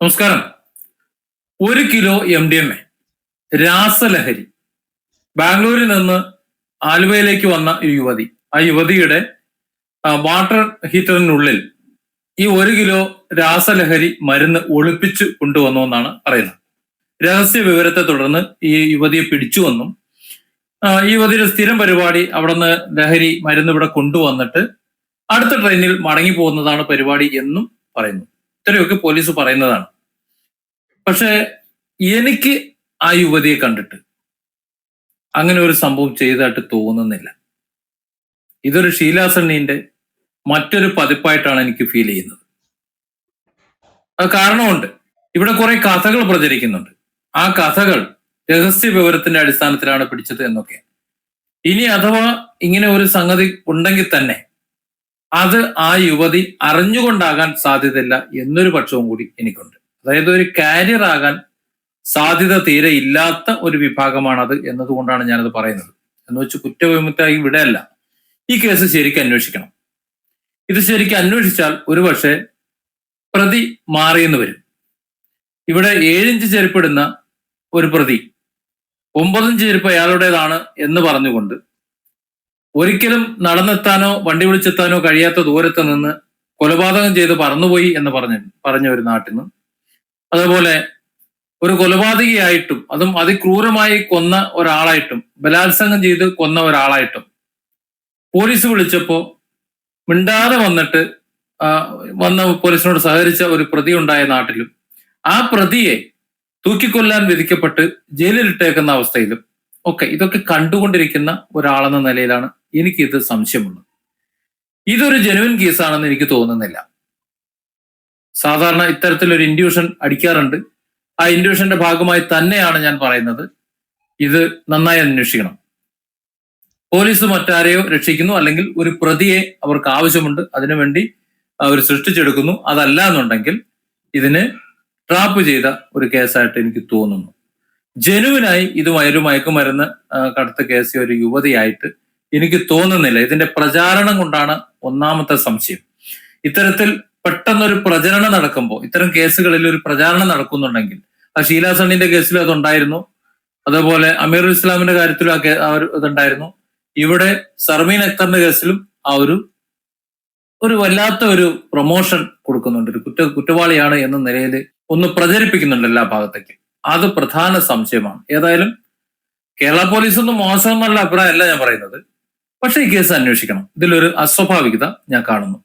നമസ്കാരം. ഒരു kilo M D M A രാസലഹരി. ബാംഗ്ലൂരിൽ നിന്ന് ആലുവയിലേക്ക് വന്ന യുവതി. ആ യുവതിയുടെ വാട്ടർ ഹീറ്ററിനുള്ളിൽ ഈ ഒരു കിലോ രാസലഹരി മരുന്ന് ഒളിപ്പിച്ച് കൊണ്ടുവന്നു എന്നാണ് പറയുന്നത്. രഹസ്യ വിവരത്തെ തുടർന്ന് ഈ യുവതിയെ പിടിച്ചുവെന്നും ഈ യുവതിയുടെ സ്ഥിരം പരിപാടി അവിടുന്ന് ലഹരി മരുന്ന് ഇവിടെ കൊണ്ടുവന്നിട്ട് അടുത്ത ട്രെയിനിൽ മടങ്ങി പോകുന്നതാണ് പരിപാടി എന്നും പറയുന്നു. ഇത്രയൊക്കെ പോലീസ് പറയുന്നതാണ്. പക്ഷെ എനിക്ക് ആ യുവതിയെ കണ്ടിട്ട് അങ്ങനെ ഒരു സംഭവം ചെയ്തതായിട്ട് തോന്നുന്നില്ല. ഇതൊരു ഷീലാസണ്ണീന്റെ മറ്റൊരു പതിപ്പായിട്ടാണ് എനിക്ക് ഫീൽ ചെയ്യുന്നത്. അത് കാരണമുണ്ട്. ഇവിടെ കുറെ കഥകൾ പ്രചരിക്കുന്നുണ്ട്. ആ കഥകൾ രഹസ്യ വിവരത്തിന്റെ അടിസ്ഥാനത്തിലാണ് പിടിച്ചത് എന്നൊക്കെ. ഇനി അഥവാ ഇങ്ങനെ ഒരു സംഗതി ഉണ്ടെങ്കിൽ തന്നെ അത് ആ യുവതി അറിഞ്ഞുകൊണ്ടാകാൻ സാധ്യതയില്ല എന്നൊരു പക്ഷവും കൂടി എനിക്കുണ്ട്. അതായത് ഒരു കാരിയർ ആകാൻ സാധ്യത തീരെ ഇല്ലാത്ത ഒരു വിഭാഗമാണത് എന്നതുകൊണ്ടാണ് ഞാനത് പറയുന്നത്. എന്ന് വെച്ച് കുറ്റവിമുക്തമായി വിടയല്ല. ഈ കേസ് ശരിക്കും അന്വേഷിക്കണം. ഇത് ശരിക്കും അന്വേഷിച്ചാൽ ഒരുപക്ഷെ പ്രതി മാറിയെന്ന് വരും. ഇവിടെ ഏഴിഞ്ച് ചെരുപ്പിടുന്ന ഒരു പ്രതി ഒമ്പതിഞ്ച് ചെരുപ്പ് അയാളുടേതാണ് എന്ന് പറഞ്ഞുകൊണ്ട് ഒരിക്കലും നടന്നെത്താനോ വണ്ടി വിളിച്ചെത്താനോ കഴിയാത്ത ദൂരത്ത് നിന്ന് കൊലപാതകം ചെയ്ത് പറന്നുപോയി എന്ന് പറഞ്ഞു പറഞ്ഞ ഒരു നാട്ടിൽ നിന്ന്. അതുപോലെ ഒരു കൊലപാതകയായിട്ടും അതും അതിക്രൂരമായി കൊന്ന ഒരാളായിട്ടും ബലാത്സംഗം ചെയ്ത് കൊന്ന ഒരാളായിട്ടും പോലീസ് വിളിച്ചപ്പോ മിണ്ടാതെ വന്നിട്ട് വന്ന പോലീസിനോട് സഹകരിച്ച ഒരു പ്രതി ഉണ്ടായ നാട്ടിലും ആ പ്രതിയെ തൂക്കിക്കൊല്ലാൻ വിധിക്കപ്പെട്ട് ജയിലിലിട്ടേക്കുന്ന അവസ്ഥയിലും ഒക്കെ ഇതൊക്കെ കണ്ടുകൊണ്ടിരിക്കുന്ന ഒരാളെന്ന നിലയിലാണ് എനിക്ക് ഇത് സംശയമുള്ളത്. ഇതൊരു ജനുവിൻ കേസാണെന്ന് എനിക്ക് തോന്നുന്നില്ല. സാധാരണ ഇത്തരത്തിലൊരു ഇൻഡ്യൂഷൻ അടിക്കാറുണ്ട്. ആ ഇൻഡ്യൂഷന്റെ ഭാഗമായി തന്നെയാണ് ഞാൻ പറയുന്നത്. ഇത് നന്നായി അന്വേഷിക്കണം. പോലീസ് മറ്റാരെയോ രക്ഷിക്കുന്നു അല്ലെങ്കിൽ ഒരു പ്രതിയെ അവർക്ക് ആവശ്യമുണ്ട് അതിനുവേണ്ടി അവർ സൃഷ്ടിച്ചെടുക്കുന്നു. അതല്ല എന്നുണ്ടെങ്കിൽ ഇതിന് ട്രാപ്പ് ചെയ്ത ഒരു കേസായിട്ട് എനിക്ക് തോന്നുന്നു. ജനുവിനായി ഇത് ഒരു മയക്കുമരുന്ന് കടത്ത് കേസ് ഒരു യുവതിയായിട്ട് എനിക്ക് തോന്നുന്നില്ല. ഇതിന്റെ പ്രചാരണം കൊണ്ടാണ് ഒന്നാമത്തെ സംശയം. ഇത്തരത്തിൽ പെട്ടെന്നൊരു പ്രചരണം നടക്കുമ്പോൾ ഇത്തരം കേസുകളിൽ ഒരു പ്രചാരണം നടക്കുന്നുണ്ടെങ്കിൽ ആ ഷീല സണ്ണിന്റെ കേസിലും അതുണ്ടായിരുന്നു. അതേപോലെ അമീർ ഇസ്ലാമിന്റെ കാര്യത്തിലും ആ ആ ഒരു ഇതുണ്ടായിരുന്നു. ഇവിടെ സർമീൻ അക്തറിന്റെ കേസിലും ആ ഒരു ഒരു വല്ലാത്ത ഒരു പ്രൊമോഷൻ കൊടുക്കുന്നുണ്ട്. ഒരു കുറ്റ കുറ്റവാളിയാണ് എന്ന നിലയിൽ ഒന്ന് പ്രചരിപ്പിക്കുന്നുണ്ട് എല്ലാ ഭാഗത്തേക്കും. അത് പ്രധാന സംശയമാണ്. ഏതായാലും കേരള പോലീസ് ഒന്നും മോശം എന്നുള്ള അഭിപ്രായമല്ല ഞാൻ പറയുന്നത്. പക്ഷേ ഈ കേസ് അന്വേഷിക്കണം. ഇതിലൊരു അസ്വാഭാവികത ഞാൻ കാണുന്നു.